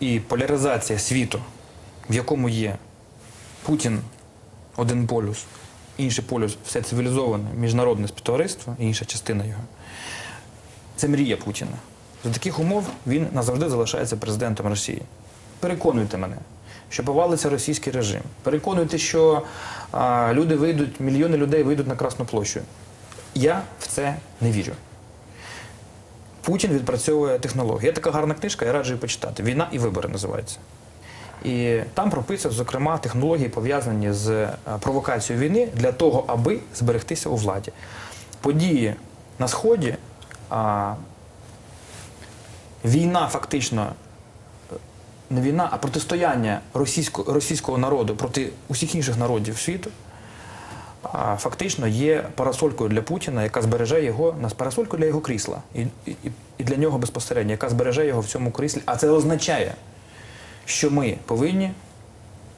і поляризація світу, в якому є Путін один полюс, інший полюс все цивілізоване міжнародне співтовариство, і інша частина його. Це мрія Путіна. За таких умов він назавжди залишається президентом Росії. Переконуйте мене, що повалиться російський режим. Переконуйте, що а, люди вийдуть, мільйони людей вийдуть на Красну площу. Я в це не вірю. Путін відпрацьовує технології. Є така гарна книжка, я раджу її почитати. Війна і вибори називається. І там прописують, зокрема, технології, пов'язані з е, провокацією війни для того, аби зберегтися у владі. Події на Сході, а, війна фактично, е, не війна, а протистояння російського, російського народу проти усіх інших народів світу, фактично є парасолькою для Путіна, яка збереже його на парасолькою для його крісла. І, і, і для нього безпосередньо, яка збереже його в цьому кріслі. А це означає, що ми повинні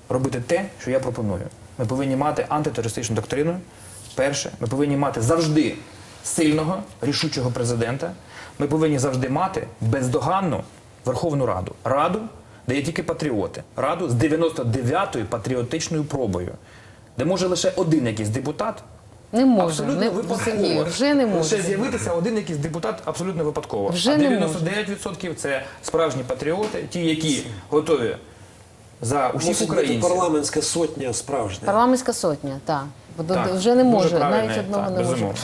робити те, що я пропоную. Ми повинні мати антитерористичну доктрину. Перше, ми повинні мати завжди сильного, рішучого президента. Ми повинні завжди мати бездоганну Верховну Раду. Раду, де є тільки патріоти. Раду з 99-ю патріотичною пробою, де може лише один якийсь депутат. Не може. Абсолютно Не, випадково. Сергій, вже не Лише може. з'явитися один якийсь депутат абсолютно випадково. Вже а не 99% це справжні патріоти, ті, які готові за усіх Мусить бути українців. парламентська сотня справжня. Парламентська сотня, так. Так, вже не може, навіть одного так, не може. безумовно.